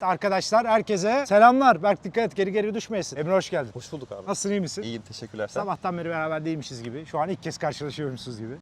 Arkadaşlar herkese selamlar. Berk dikkat et geri geri düşmeyesin. Emre hoş geldin. Hoş bulduk abi. Nasılsın iyi misin? İyiyim teşekkürler sen. Sabahtan beri beraber değilmişiz gibi. Şu an ilk kez karşılaşıyormuşuz gibi.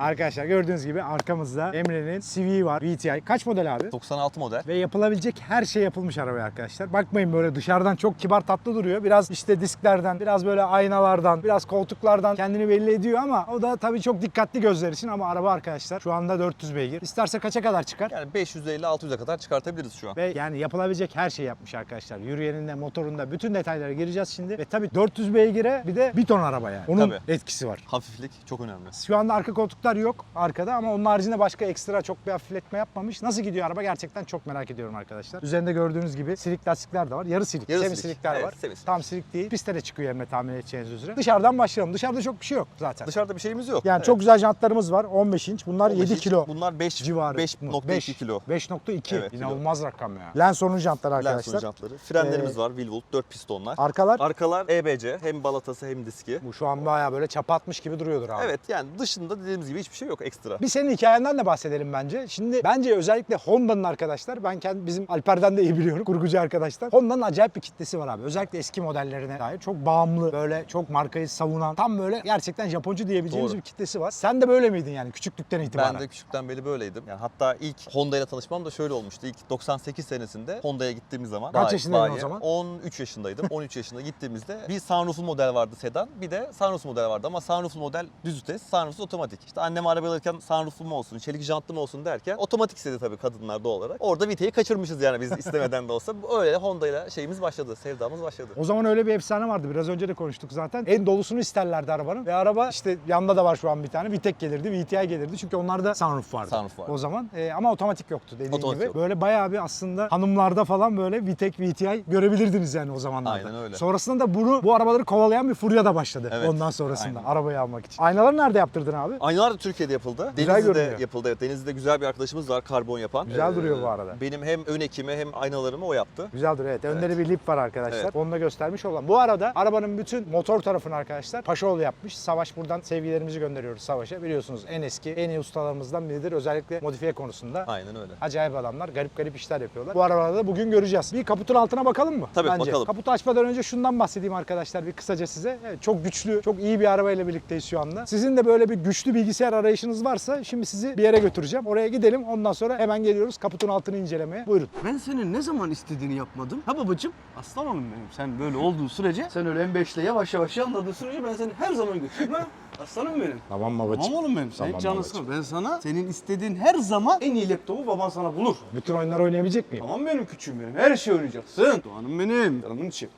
Arkadaşlar gördüğünüz gibi arkamızda Emre'nin CV var. VTI. Kaç model abi? 96 model. Ve yapılabilecek her şey yapılmış arabaya arkadaşlar. Bakmayın böyle dışarıdan çok kibar tatlı duruyor. Biraz işte disklerden, biraz böyle aynalardan, biraz koltuklardan kendini belli ediyor ama o da tabii çok dikkatli gözler için ama araba arkadaşlar şu anda 400 beygir. İsterse kaça kadar çıkar? Yani 550-600'e kadar çıkartabiliriz şu an. Ve yani yapılabilecek her şeyi yapmış arkadaşlar. Yürüyeninde, motorunda bütün detaylara gireceğiz şimdi. Ve tabii 400 beygire bir de bir ton araba yani. Onun Tabii. etkisi var. Hafiflik çok önemli. Şu anda arka koltuklar yok arkada ama onun haricinde başka ekstra çok bir hafifletme yapmamış. Nasıl gidiyor araba gerçekten çok merak ediyorum arkadaşlar. Üzerinde gördüğünüz gibi silik lastikler de var. Yarı silik, Yarı semi silik. silikler Evet, var. semi silik. Tam silik değil. Piste de çıkıyor Emre tahmin edeceğiniz üzere. Dışarıdan başlayalım. Dışarıda çok bir şey yok zaten. Dışarıda bir şeyimiz yok. yani Evet. çok güzel jantlarımız var. 15 inç. Bunlar 15 7 inç, kilo Bunlar 5 civarı. 5.2 kilo. 5.2. Evet, kilo. İnanılmaz rakam ya. Lenson'un jantları arkadaşlar. Lenson'un jantları. Frenlerimiz Ee, var. Willwood 4 pistonlar. Arkalar Arkalar EBC. Hem balatası hem diski. bu şu an bayağı böyle çapa atmış gibi duruyordur abi. Evet yani dışında dediğimiz gibi hiçbir şey yok ekstra. Bir senin hikayenden de bahsedelim bence. Şimdi bence özellikle Honda'nın arkadaşlar, ben kendi bizim Alper'den de iyi biliyorum, kurgucu arkadaşlar. Honda'nın acayip bir kitlesi var abi. Özellikle eski modellerine dair çok bağımlı, böyle çok markayı savunan, tam böyle gerçekten Japoncu diyebileceğimiz Doğru. bir kitlesi var. Sen de böyle miydin yani küçüklükten itibaren? Ben de küçükten beri böyleydim. Yani hatta ilk Honda ile tanışmam da şöyle olmuştu. İlk 98 senesinde Honda'ya gittiğimiz zaman. Kaç yaşındaydın o zaman? 13 yaşındaydım. 13 yaşında gittiğimizde bir sunrooflu model vardı sedan. Bir de sunrooflu model vardı ama sunrooflu model düz vites, sunrooflu otomatik. İşte annem araba alırken sunrooflu mu olsun, çelik jantlı mı olsun derken otomatik istedi tabii kadınlar doğal olarak. Orada viteyi kaçırmışız yani biz istemeden de olsa. Öyle Honda ile şeyimiz başladı, sevdamız başladı. O zaman öyle bir efsane vardı. Biraz önce de konuştuk zaten. En dolusunu isterlerdi arabanın. Ve araba işte yanında da var şu an bir tane. Vitek gelirdi, VTI gelirdi. Çünkü onlarda sunroof vardı. Sunroof vardı. O zaman. Ee, ama otomatik yoktu dediğin Otomatik gibi. yok. Böyle bayağı bir aslında hanımlarda falan böyle Vitek, VTI görebilirdiniz yani o zamanlarda. Aynen öyle. Sonrasında da bunu bu arabaları kovalayan bir furya da başladı. Evet, Ondan sonrasında aynen. arabayı almak için. Aynaları nerede yaptırdın abi? Aynalar Türkiye'de yapıldı. Güzel Denizli'de görünüyor. yapıldı. Evet, Denizli'de güzel bir arkadaşımız var karbon yapan. Ee, Güzel duruyor bu arada. Benim hem ön ekimi hem aynalarımı o yaptı. Güzel duruyor evet. Önde de bir lip var arkadaşlar. Evet. Onu da göstermiş olan. Bu arada arabanın bütün motor tarafını arkadaşlar Paşaoğlu yapmış. Savaş buradan sevgilerimizi gönderiyoruz Savaş'a. Biliyorsunuz en eski, en iyi ustalarımızdan biridir. Özellikle modifiye konusunda. Aynen öyle. Acayip adamlar. Garip garip işler yapıyorlar. Bu arabalarda da bugün göreceğiz. Bir kaputun altına bakalım mı? Tabii, bakalım. Kaputu açmadan önce şundan bahsedeyim arkadaşlar bir kısaca size. Evet, çok güçlü, çok iyi bir arabayla birlikteyiz şu anda. Sizin de böyle bir güçlü bilgisayar arayışınız varsa şimdi sizi bir yere götüreceğim. Oraya gidelim. Ondan sonra hemen geliyoruz kaputun altını incelemeye. Buyurun. Ben senin ne zaman istediğini yapmadım? Ha babacım? Aslan oğlum benim. Sen böyle olduğu sürece, sen öyle M5'le yavaş yavaş anladığın sürece ben seni her zaman götürürüm ha. Aslanım benim. Tamam babacığım. Tamam oğlum benim. Sen Tamam hiç canını babacığım. sıkma. Ben sana senin istediğin her zaman en iyi laptopu baban sana bulur. Bütün oyunları oynayabilecek miyim? Tamam benim küçüğüm benim. Her şey oynayacaksın. Doğanım benim. Canımın içi.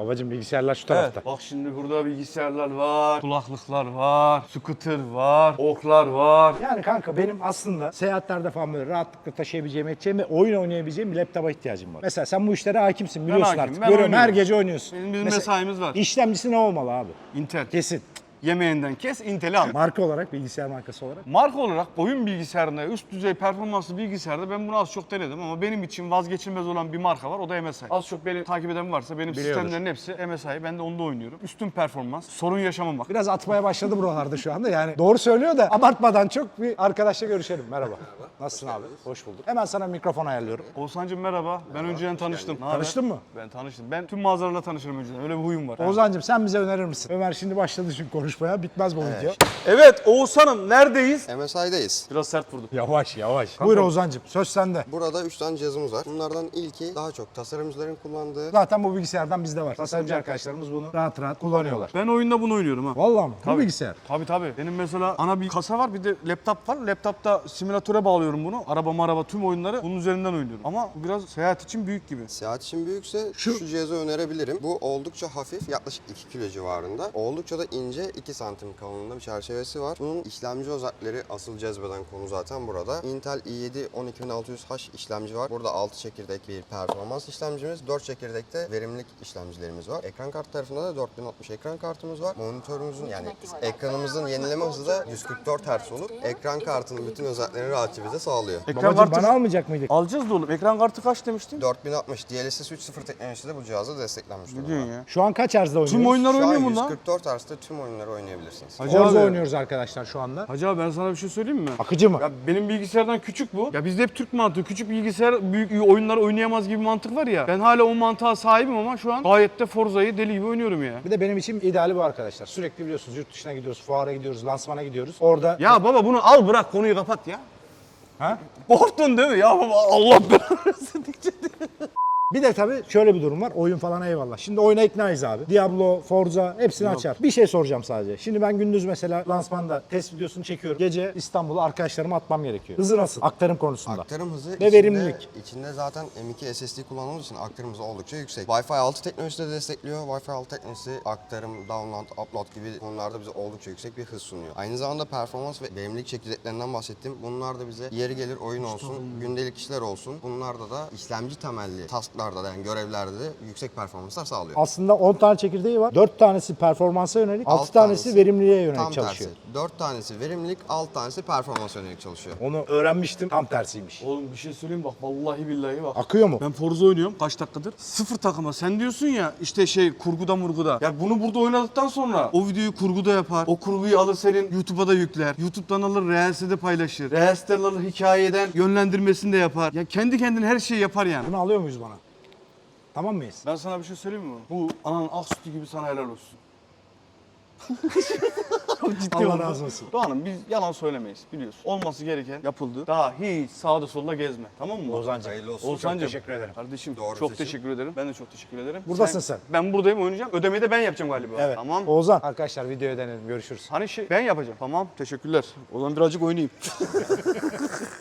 Babacığım bilgisayarlar şu tarafta. Bak şimdi burada bilgisayarlar var, kulaklıklar var, scooter var, oklar var. Yani kanka benim aslında seyahatlerde falan böyle rahatlıkla taşıyabileceğim, edeceğim ve oyun oynayabileceğim bir laptopa ihtiyacım var. Mesela sen bu işlere hakimsin biliyorsun hakimim, artık. ben Görüyorum her oynuyorum. gece oynuyorsun. Bizim Mesela mesaimiz var. İşlemcisi ne olmalı abi? Intel. Kesin. Yemeğinden kes, Intel'i al. Marka olarak, bilgisayar markası olarak. Marka olarak oyun bilgisayarında, üst düzey performanslı bilgisayarda ben bunu az çok denedim ama benim için vazgeçilmez olan bir marka var o da MSI. Az çok beni takip eden varsa benim Biliyordur. sistemlerin hepsi MSI. Ben de onda oynuyorum. Üstün performans, sorun yaşamamak. Biraz atmaya başladı buralarda şu anda yani. Doğru söylüyor da abartmadan çok bir arkadaşla görüşelim. Merhaba. Nasılsın abi? Hoş bulduk. Hemen sana mikrofon ayarlıyorum. Oğuzhan'cım merhaba. Ben önceden tanıştım. Ne haber? Tanıştın mı? Ben tanıştım. Ben tüm mağazalarla tanışırım önceden. Öyle bir huyum var. Oğuzhan'cığım sen bize önerir misin? Ömer şimdi başladı çünkü konuşmaya. Bitmez bu video. Evet Oğuzhan'ım neredeyiz? MSI'deyiz. Biraz sert vurdum. Yavaş yavaş. Buyur Oğuzhan'cığım söz sende. Burada 3 tane cihazımız var. Bunlardan ilki daha çok tasarımcıların kullandığı Zaten bu bilgisayardan bizde var. Tasarımcı arkadaşlarımız bunu rahat rahat kullanıyorlar. Ben oyunda bunu oynuyorum ha. Vallahi mı? Bu bilgisayar. Tabii tabii. Benim mesela ana bir kasa var bir de laptop var. Laptopta simülatöre bağlıyorum bunu. Araba maraba tüm oyunları bunun üzerinden oynuyorum. Ama bu biraz seyahat için büyük gibi. seyahat için büyükse şu, cihazı önerebilirim. Bu oldukça hafif, yaklaşık 2 kilo civarında. Oldukça da ince 2 santim kalınlığında bir çerçevesi var. Bunun işlemci özellikleri asıl cezbeden konu zaten burada. Intel i7 12600H işlemci var. Burada 6 çekirdek bir performans işlemcimiz, 4 çekirdekte verimlilik işlemcilerimiz var. Ekran kartı tarafında da 4060 ekran kartımız var. Monitörümüzün yani ekranımızın yenileme hızı da 144 Hz olup ekran kartının bütün özelliklerini rahatça bize sağlıyor. Ekran kartı bana almayacak mıydık? alacağız da oğlum. Ekran kartı kaç demiştin? 4060 DLSS 3.0 teknolojisi de bu cihazda desteklenmiş durumda. ya? Şu an kaç Hz'da oynuyoruz? Tüm oyunlar oynuyor mu lan? 144 Hz'de tüm oyunları oynayabilirsiniz. Hacı Forza abi. oynuyoruz arkadaşlar şu anda. Hacı abi ben sana bir şey söyleyeyim mi? Akıcı mı? Ya benim bilgisayardan küçük bu. Ya bizde hep Türk mantığı. Küçük bilgisayar büyük oyunlar oynayamaz gibi mantık var ya. Ben hala o mantığa sahibim ama şu an gayet de Forza'yı deli gibi oynuyorum ya. Bir de benim için ideali bu arkadaşlar. Sürekli biliyorsunuz yurt dışına gidiyoruz, fuara gidiyoruz, lansmana gidiyoruz. Orada Ya baba bunu al bırak konuyu kapat ya. Ha? Korktun değil mi? Ya baba Allah belanı versin diyecektim. Bir de tabii şöyle bir durum var. Oyun falan eyvallah. Şimdi oyuna iknayız abi. Diablo, Forza hepsini açar. Bir şey soracağım sadece. Şimdi ben gündüz mesela lansmanda test videosunu çekiyorum. Gece İstanbul'a arkadaşlarıma atmam gerekiyor. Hızı nasıl? Aktarım konusunda. Aktarım hızı Ve içinde, verimlilik. içinde zaten M2 SSD kullanıldığı için aktarım hızı oldukça yüksek. Wi-Fi 6 teknolojisi de destekliyor. Wi-Fi 6 teknolojisi aktarım, download, upload gibi konularda bize oldukça yüksek bir hız sunuyor. Aynı zamanda performans ve verimlilik çekirdeklerinden bahsettim. Bunlar da bize yeri gelir oyun olsun, gündelik işler olsun. Bunlarda da işlemci temelli tasklarda da yani görevlerde de yüksek performanslar sağlıyor. Aslında 10 tane çekirdeği var. 4 tanesi performansa yönelik, 6 Altı tanesi, tanesi verimliliğe yönelik Tam çalışıyor. tersi. 4 tanesi verimlilik, 6 tanesi performans yönelik çalışıyor. Onu öğrenmiştim. Tam tersiymiş. Oğlum bir şey söyleyeyim bak vallahi billahi bak. Akıyor mu? Ben Forza oynuyorum kaç dakikadır? Sıfır takıma. Sen diyorsun ya işte şey kurguda murguda. Ya bunu burada oynadıktan sonra o videoyu kurguda yapar. O kurguyu alır senin YouTube'a da yükler. YouTube'dan alır Reels'e de paylaşır. Reels'ten alır hikayeden yönlendirmesini de yapar. Ya kendi kendine her şeyi yapar yani. Bunu alıyor muyuz bana? Tamam mıyız? Ben sana bir şey söyleyeyim mi? Bu ananın ak sütü gibi sana helal olsun. Ciddi Allah oldu. razı olsun. Doğan'ım biz yalan söylemeyiz biliyorsun. Olması gereken yapıldı. Daha hiç sağda solda gezme. Tamam mı? Ozancığım. Hayırlı olsun. Oğuzhan'cığım. Çok teşekkür ederim. Kardeşim Doğru çok seçim. teşekkür ederim. Ben de çok teşekkür ederim. Buradasın sen. Ben buradayım oynayacağım. Ödemeyi de ben yapacağım galiba. Evet. Tamam. Oğuzhan. Arkadaşlar videoya denelim. Görüşürüz. Hani şey ben yapacağım. Tamam teşekkürler. O zaman birazcık oynayayım.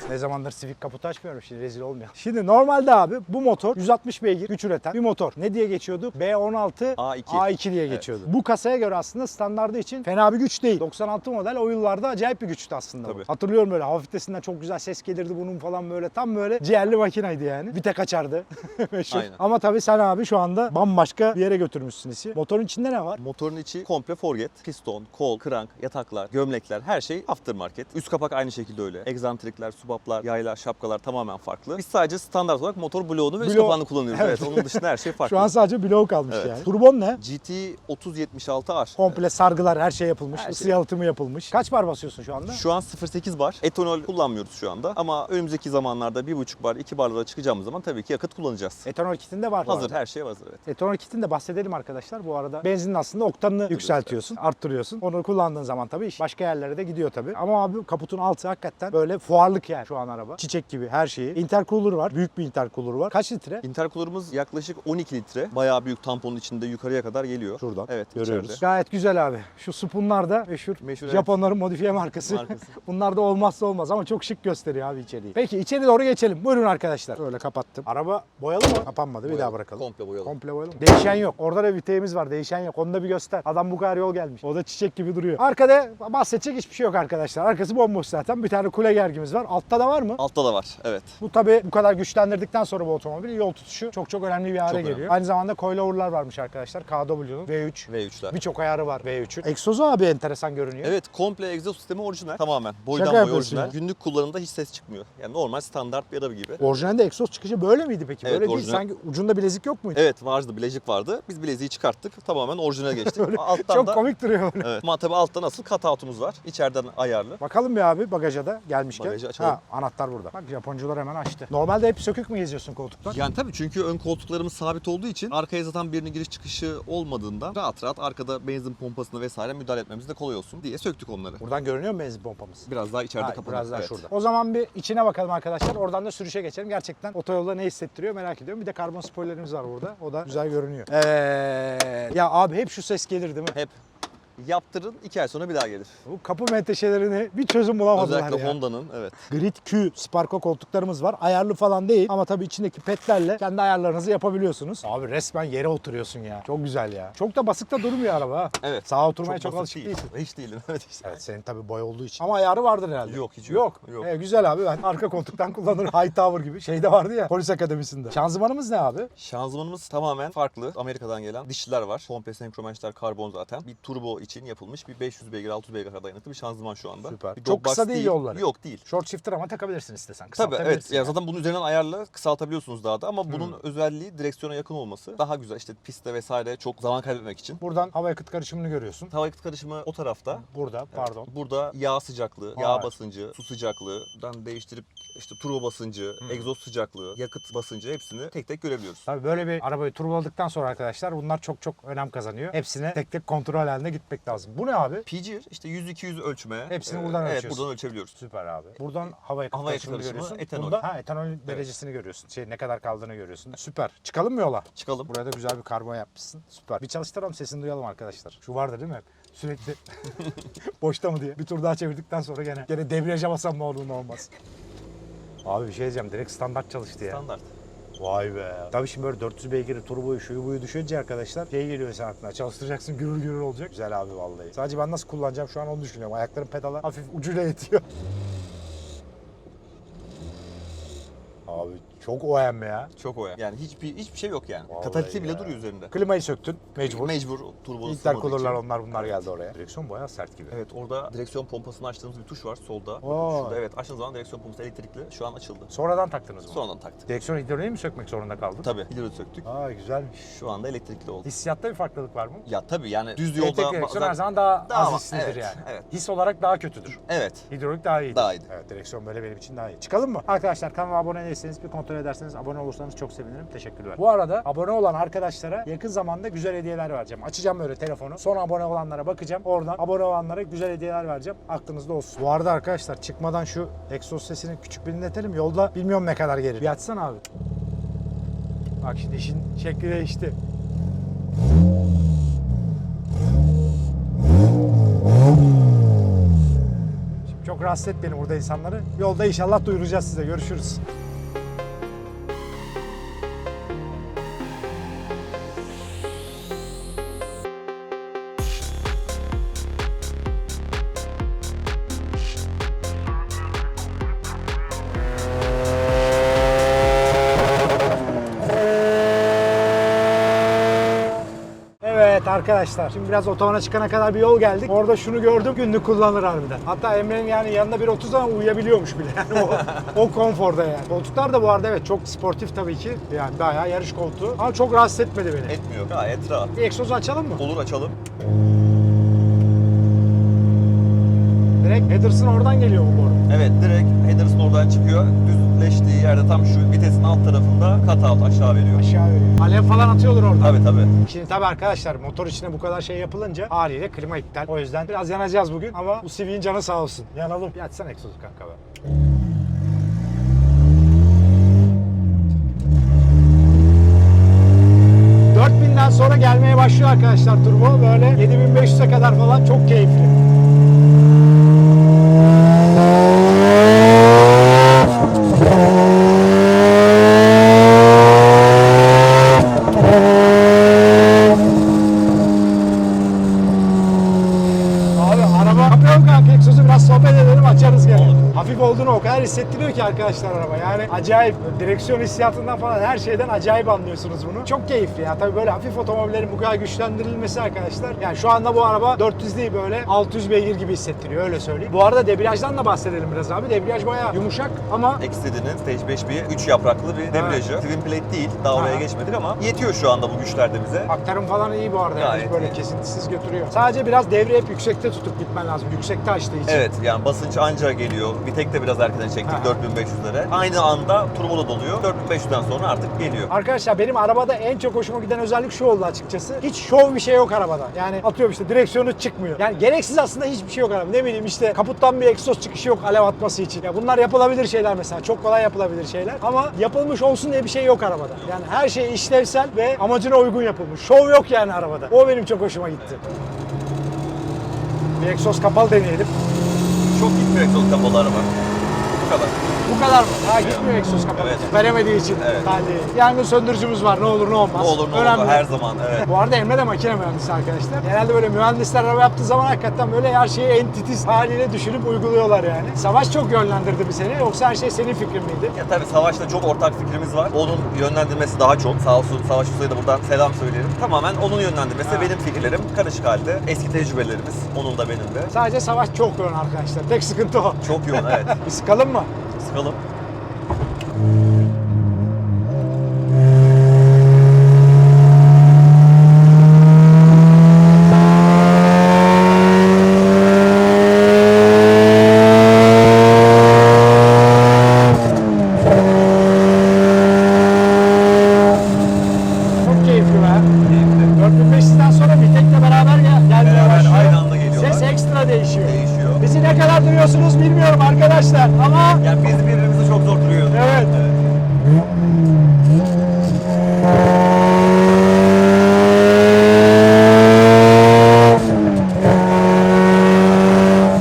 Ne zamandır Civic kaputu açmıyorum şimdi rezil olmayalım. Şimdi normalde abi bu motor 160 beygir güç üreten bir motor. Ne diye geçiyordu? B16 A2. A2 diye geçiyordu. Bu kasaya göre aslında standardı için fena bir güç değil. 96 model o yıllarda acayip bir güçtü aslında bu. Tabii. Hatırlıyorum böyle hafiflesinden çok güzel ses gelirdi bunun falan böyle tam böyle ciğerli makinaydı yani. Bir tek açardı. Meşhur. Aynen. Ama tabii sen abi şu anda bambaşka bir yere götürmüşsün işi. Motorun içinde ne var? Motorun içi komple forget. Piston, kol, krank, yataklar, gömlekler her şey aftermarket. Üst kapak aynı şekilde öyle. Egzantrikler, subaplar, yaylar, şapkalar tamamen farklı. Biz sadece standart olarak motor bloğunu ve üst kapağını kullanıyoruz. Evet. Evet. onun dışında her şey farklı. Şu an sadece bloğu kalmış Evet. yani. Turbon ne? GT 3076R. Komple sargılar her şey yapılmış. Her ısı şey. yalıtımı yapılmış. Kaç bar basıyorsun şu anda? Şu an 0.8 bar. Etanol kullanmıyoruz şu anda. Ama önümüzdeki zamanlarda 1.5 bar, 2 barlara çıkacağımız zaman tabii ki yakıt kullanacağız. Etanol kitinde var. bu Hazır, arada. her şey hazır evet. Etanol kitini de bahsedelim arkadaşlar. Bu arada benzinin aslında oktanını yükseltiyorsun, arttırıyorsun. Onu kullandığın zaman tabii iş başka yerlere de gidiyor tabii. Ama abi kaputun altı hakikaten böyle fuarlık yani şu an araba. Çiçek gibi her şeyi. Intercooler var. Büyük bir intercooler var. Kaç litre? Intercooler'ımız yaklaşık 12 litre. Bayağı büyük tamponun içinde yukarıya kadar geliyor. Şuradan Evet, görüyoruz. içeride. Gayet güzel abi. Şu Spoon'lar da meşhur. Meşhur, evet. Japonların modifiye markası. Markası. Bunlar da olmazsa olmaz ama çok şık gösteriyor abi içeriği. Peki içeri doğru geçelim. Buyurun arkadaşlar. Böyle kapattım. Araba boyalı mı? Kapanmadı. Bir daha bırakalım. Komple boyalı. Komple boyalı mı? Değişen yok. Orada da viteğimiz var. Değişen yok. Onu da bir göster. Adam bu kadar yol gelmiş. O da çiçek gibi duruyor. Arkada bahsedecek hiçbir şey yok arkadaşlar. Arkası bomboş zaten. Bir tane kule gergimiz var. Altta da var mı? Altta da var. Evet. Bu tabi bu kadar güçlendirdikten sonra bu otomobil yol tutuşu çok çok önemli bir hale Çok geliyor. önemli. Aynı zamanda coilover'lar varmış arkadaşlar. KW'nun V3. V3'ler. Birçok ayarı var V3'ün. Egzozu abi enteresan görünüyor. Evet komple egzoz sistemi orijinal. Tamamen. Boydan Şaka yapıyorsun orijinal. ya. Günlük kullanımda hiç ses çıkmıyor. Yani normal standart bir araba gibi. Orijinalde egzoz çıkışı böyle miydi peki? Evet, böyle değil. orijinal. Sanki ucunda bilezik yok muydu? Evet vardı bilezik vardı. Biz bileziği çıkarttık. Tamamen orijinal geçtik. alttan Çok da komik duruyor böyle. Evet. Ama tabii altta nasıl cut-out'umuz var. İçeriden ayarlı. Bakalım bir abi bagaja da gelmişken. Bagajı açalım. Ha, anahtar burada. Bak Japoncular hemen açtı. Normalde hep sökük mü geziyorsun koltuklar? Yani tabii çünkü ön koltuklarımız sabit olduğu için arkaya zaten birinin giriş çıkışı olmadığında rahat rahat arkada benzin pompasına vesaire müdahale etmemiz de kolay olsun diye söktük onları. Buradan görünüyor mu benzin pompamız? Biraz daha içeride kapalı. biraz daha Evet. şurada. O zaman bir içine bakalım arkadaşlar. Oradan da sürüşe geçelim. Gerçekten otoyolda ne hissettiriyor merak ediyorum. Bir de karbon spoilerimiz var burada. O da güzel görünüyor. Evet. Ya abi hep şu ses gelir değil mi? Hep yaptırın iki ay sonra bir daha gelir. Bu kapı menteşelerini bir çözüm bulamadılar Özellikle ya. Honda'nın evet. Grid Q Sparko koltuklarımız var. Ayarlı falan değil ama tabii içindeki petlerle kendi ayarlarınızı yapabiliyorsunuz. Abi resmen yere oturuyorsun ya. Çok güzel ya. Çok da basık da durmuyor araba ha. Evet. Sağa oturmaya çok, basit alışık değil. değilsin. Hiç değilim. Evet işte. Evet senin tabii boy olduğu için. Ama ayarı vardır herhalde. Yok, hiç Yok. yok. Yok. E, güzel abi ben arka koltuktan kullanırım. High Tower gibi. Şeyde vardı ya polis akademisinde. Şanzımanımız ne abi? Şanzımanımız tamamen farklı. Amerika'dan gelen dişliler var. Komple senkromençler karbon zaten. Bir turbo için yapılmış bir 500 beygir 600 beygir kadar dayanıklı bir şanzıman şu anda. Süper. Bir Çok kısa değil yolları. Yok değil. Short shifter ama takabilirsin istesen. Tabii evet. Ya yani. zaten bunun üzerinden ayarla kısaltabiliyorsunuz daha da ama Hmm. bunun özelliği direksiyona yakın olması. Daha güzel işte pistte vesaire çok zaman kaybetmek için. Buradan hava yakıt karışımını görüyorsun. Hava yakıt karışımı o tarafta. Burada Evet. pardon. Burada yağ sıcaklığı, Vay. yağ basıncı, su sıcaklığından değiştirip işte turbo basıncı, Hmm. egzoz sıcaklığı, yakıt basıncı hepsini tek tek görebiliyoruz. Tabii böyle bir arabayı turboladıktan sonra arkadaşlar bunlar çok çok önem kazanıyor. Hepsine tek tek kontrol halinde gitmek lazım. Bu ne abi? PGR işte 100-200 ölçme. Hepsini e, buradan Evet ölçüyorsun. buradan ölçebiliyoruz. Süper abi. Buradan hava yakıt Hava yakıt görüyorsun. etanol. Bunda ha, etanol derecesini görüyorsun. Şey ne kadar kaldığını görüyorsun. Süper. Çıkalım mı yola? Çıkalım. Buraya da güzel bir karbon yapmışsın. Süper. Bir çalıştıralım sesini duyalım arkadaşlar. Şu vardı değil mi? Sürekli boşta mı diye. Bir tur daha çevirdikten sonra gene gene debriyaja basam ne olur ne olmaz. Abi bir şey diyeceğim. Direkt standart çalıştı ya. Standart. Vay be. Tabii şimdi böyle 400 beygiri turboyu şuyu buyu düşünce arkadaşlar şey geliyor sen aklına. Çalıştıracaksın gürül gürül olacak. Güzel abi vallahi. Sadece ben nasıl kullanacağım şu an onu düşünüyorum. Ayaklarım pedala hafif ucuyla yetiyor. Abi çok OM ya. Çok o ya. Yani hiçbir hiçbir şey yok yani. Vallahi bile ya. duruyor üzerinde. Klimayı söktün mecbur. Mecbur turbo Intercooler'lar onlar bunlar geldi oraya. Direksiyon bayağı sert gibi. Evet orada direksiyon pompasını açtığımız bir tuş var solda. Oo. Şurada evet açtığınız zaman direksiyon pompası elektrikli şu an açıldı. Sonradan taktınız mı? Sonradan taktık. Direksiyon hidroliği mi sökmek zorunda kaldın? Tabii ileri söktük. Aa güzelmiş. Şu anda elektrikli oldu. Hissiyatta bir farklılık var mı? Ya tabii yani düz Elektrik yolda direksiyon bazen- her zaman daha, Daha az ama- hislidir evet, yani. evet. His olarak daha kötüdür. Evet. Hidrolik daha iyi. Daha iyiydi. Evet direksiyon böyle benim için daha iyi. Çıkalım mı? Arkadaşlar kanala abone değilseniz bir kontrol ederseniz abone olursanız çok sevinirim. Teşekkürler. Bu arada abone olan arkadaşlara yakın zamanda güzel hediyeler vereceğim. Açacağım böyle telefonu. Son abone olanlara bakacağım. Oradan abone olanlara güzel hediyeler vereceğim. Aklınızda olsun. Bu arada arkadaşlar çıkmadan şu egzoz sesini küçük bir dinletelim. Yolda bilmiyorum ne kadar gelir. Bir açsana abi. Bak şimdi işin şekli değişti. Şimdi çok rahatsız etmeyin burada insanları. Yolda inşallah duyuracağız size. Görüşürüz. Arkadaşlar şimdi biraz otobana çıkana kadar bir yol geldik. Orada şunu gördüm günlük kullanılır harbiden. Hatta Emre'nin yani yanında bir 30 zaman uyuyabiliyormuş bile yani o, o konforda yani. Koltuklar da bu arada evet çok sportif tabii ki. Yani bayağı yarış koltuğu ama çok rahatsız etmedi beni. Etmiyor. Gayet rahat. Bir egzozu açalım mı? Olur açalım. Direkt Ederson oradan geliyor bu boru. Evet direkt Henderson oradan çıkıyor. Düzleştiği yerde tam şu vitesin alt tarafında cut out aşağı veriyor. Aşağı veriyor. Alev falan atıyorlar orada. Tabii tabii. Şimdi tabii arkadaşlar motor içine bu kadar şey yapılınca haliyle klima iptal. O yüzden biraz yanacağız bugün ama bu CV'nin canı sağ olsun. Yanalım. Bir açsana egzozu kanka be. ...4000'den sonra gelmeye başlıyor arkadaşlar turbo. Böyle 7500'e kadar falan çok keyifli. Abi araba yapıyorum kanka egzozu biraz sohbet edelim açarız gene. Hafif olduğunu o kadar hissettiriyor ki arkadaşlar araba. Yani acayip direksiyon hissiyatından falan her şeyden acayip anlıyorsunuz bunu. Çok keyifli ya. Tabii böyle hafif otomobillerin bu kadar güçlendirilmesi arkadaşlar. Yani şu anda bu araba 400 değil böyle 600 beygir gibi hissettiriyor öyle söyleyeyim. Bu arada debriyajdan da bahsedelim biraz abi. Debriyaj bayağı yumuşak ama Exceed'inin Stage 5 bir 3 yapraklı bir debriyajı. Twin plate değil. Daha oraya Aha. geçmedik ama yetiyor şu anda bu güçlerde bize. aktarım falan iyi bu arada. Yani Gayet böyle iyi. kesintisiz götürüyor. Sadece biraz devre hep yüksekte tutup gitmen lazım. Yüksekte açtığı için. Evet yani basınç anca geliyor. Vitek de biraz erkene çektik Ha. 4500'lere. Aynı anda turbo da doluyor. 4500'den sonra artık geliyor. Arkadaşlar benim arabada en çok hoşuma giden özellik şu oldu açıkçası. Hiç şov bir şey yok arabada. Yani atıyorum işte direksiyonu çıkmıyor. Yani gereksiz aslında hiçbir şey yok arabada. Ne bileyim işte kaputtan bir egzoz çıkışı yok alev atması için. Ya bunlar yapılabilir şeyler mesela. Çok kolay yapılabilir şeyler. Ama yapılmış olsun diye bir şey yok arabada. Yani her şey işlevsel ve amacına uygun yapılmış. Şov yok yani arabada. O benim çok hoşuma gitti. Bir egzoz kapalı deneyelim. Çok gitmiyor egzoz kapalı araba. Bu kadar. Bu kadar mı? Ha gitmiyor egzoz kapalı. Evet. Veremediği için. Evet. Hadi. Yangın söndürücümüz var ne olur ne olmaz. Ne olur ne olur Önemli. her zaman evet. Bu arada Emre de makine mühendisi arkadaşlar. Genelde böyle mühendisler araba yaptığı zaman hakikaten böyle her şeyi en titiz haliyle düşünüp uyguluyorlar yani. Savaş çok yönlendirdi mi seni yoksa her şey senin fikrin miydi? Ya tabii Savaş'ta çok ortak fikrimiz var. Onun yönlendirmesi daha çok. Sağ olsun Savaş Usta'ya da buradan selam söyleyelim. Tamamen onun yönlendirmesi. Ha. Benim fikirlerim karışık halde. Eski tecrübelerimiz. Onun da benim de. Sadece savaş çok yoğun arkadaşlar. Tek sıkıntı o. Çok yoğun evet. Bir sıkalım mı? Sıkalım. Çok keyifli be. Keyifli. 4500'den sonra Vitek'le beraber gel gelmeye Beraber başlıyor. aynı anda geliyorlar. Ses ekstra değişiyor. Değişiyor. Bizi ne kadar duyuyorsunuz bilmiyorum arkadaşlar ama Yani biz birbirimizi çok zor duruyoruz. Evet.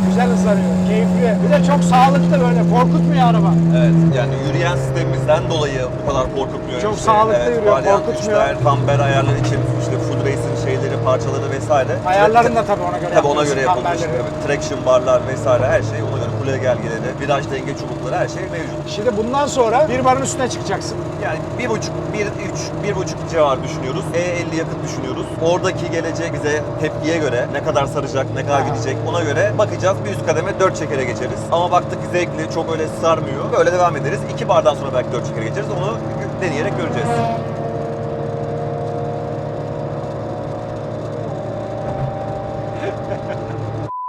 güzel hızlanıyor, keyifli. Bir de çok sağlıklı böyle korkutmuyor araba. Evet. Yani yürüyen sistemimizden dolayı bu kadar korkutmuyor. Çok sağlıklı yürüyor, varyant korkutmuyor. güçler, kamber ayarları için işte food racing şeyleri, parçaları vesaire. Ayarların da tabii ona göre Tabii ona göre yapılmış. Evet, Traction barlar vesaire her şey ona kule gelgileri, viraj denge çubukları her şey mevcut. Şimdi bundan sonra bir barın üstüne çıkacaksın. Yani bir buçuk, bir üç, bir buçuk civar düşünüyoruz. E50 yakıt düşünüyoruz. Oradaki gelecek bize tepkiye göre ne kadar saracak, ne kadar Ha. gidecek ona göre bakacağız. Bir üst kademe dört çekere geçeriz. Ama baktık zevkli, çok öyle sarmıyor. Böyle devam ederiz. İki bardan sonra belki dört çekere geçeriz. Onu deneyerek göreceğiz.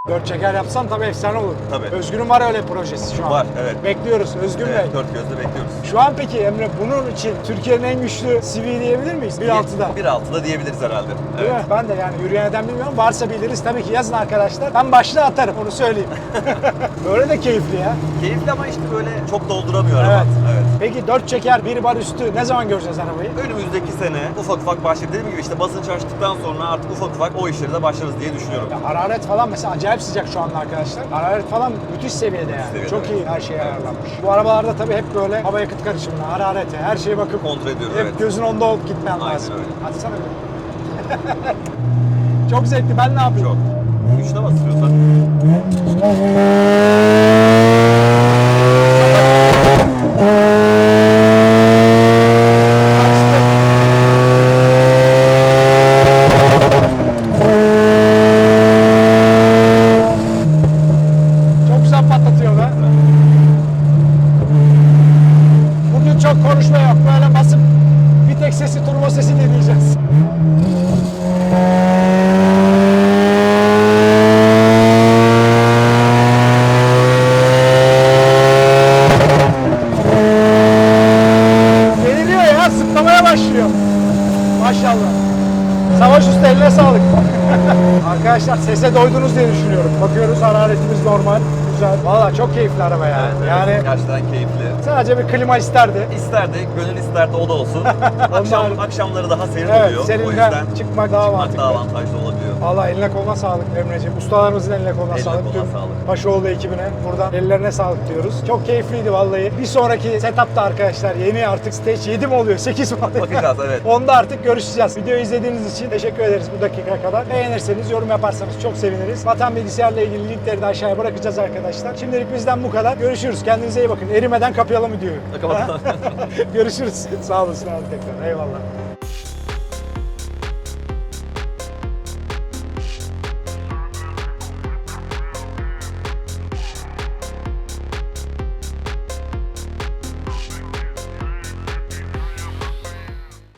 Dört çeker yapsan tabii efsane olur. Tabii. Özgür'ün var öyle projesi şu an. Var, evet. Bekliyoruz Özgür Bey. Evet, dört gözle bekliyoruz. Şu an peki Emre bunun için Türkiye'nin en güçlü CV diyebilir miyiz? 1.6'da. 1.6'da diyebiliriz herhalde. Değil mi? Ben de yani yürüyen bilmiyorum. Varsa biliriz. Tabii ki yazın arkadaşlar. Ben başlığı atarım onu söyleyeyim. Böyle de keyifli ya. Keyifli ama işte böyle çok dolduramıyor Evet. araba. Evet. Peki 4 çeker bir bar üstü ne zaman göreceğiz arabayı? Önümüzdeki sene ufak ufak başlayıp dediğim gibi işte basınç açtıktan sonra artık ufak ufak o işleri de başlarız diye düşünüyorum. Ya hararet falan mesela acayip sıcak şu anda arkadaşlar. Hararet falan müthiş seviyede yani. seviyede, Çok evet. iyi her şey ayarlanmış. Bu arabalarda tabii hep böyle hava yakıt karışımına, hararete, her şeye bakıp Kontrol ediyoruz hep evet. gözün onda olup gitmen Aynen lazım. öyle. Açsana bir. Çok zevkli. Ben ne yapayım? Çok. Güçle basıyorsan. Çok güzel patlatıyor be. Bugün çok konuşma yok. Böyle basıp bir tek sesi, turbo sesi dinleyeceğiz. Yeniliyor ya, zıplamaya başlıyor. Maşallah. Savaş usta eline sağlık. Sese doydunuz diye düşünüyorum. Bakıyoruz hararetimiz normal, güzel. Valla çok keyifli araba ya. Evet, evet. Yani gerçekten keyifli. sadece bir klima isterdi. İsterdi, gönül isterdi o da olsun. Akşam akşamları daha serin Evet, oluyor. serinden o yüzden çıkmak daha çıkmak mantıklı. daha avantajlı. Valla eline koluna sağlık Emre'ciğim. Ustalarımızın eline koluna Eline sağlık. koluna sağlık. Paşaoğlu ekibine buradan ellerine sağlık diyoruz. Çok keyifliydi vallahi. Bir sonraki setupta arkadaşlar yeni artık stage 7 mi oluyor 8 mi oluyor? Bakacağız evet. Onda artık görüşeceğiz. Videoyu izlediğiniz için teşekkür ederiz bu dakika kadar. Beğenirseniz, yorum yaparsanız çok seviniriz. Vatan Bilgisayar'la ilgili linkleri de aşağıya bırakacağız arkadaşlar. Şimdilik bizden bu kadar. Görüşürüz. Kendinize iyi bakın. Erimeden kapayalım videoyu. Görüşürüz. Sağ olasın abi tekrar. Eyvallah.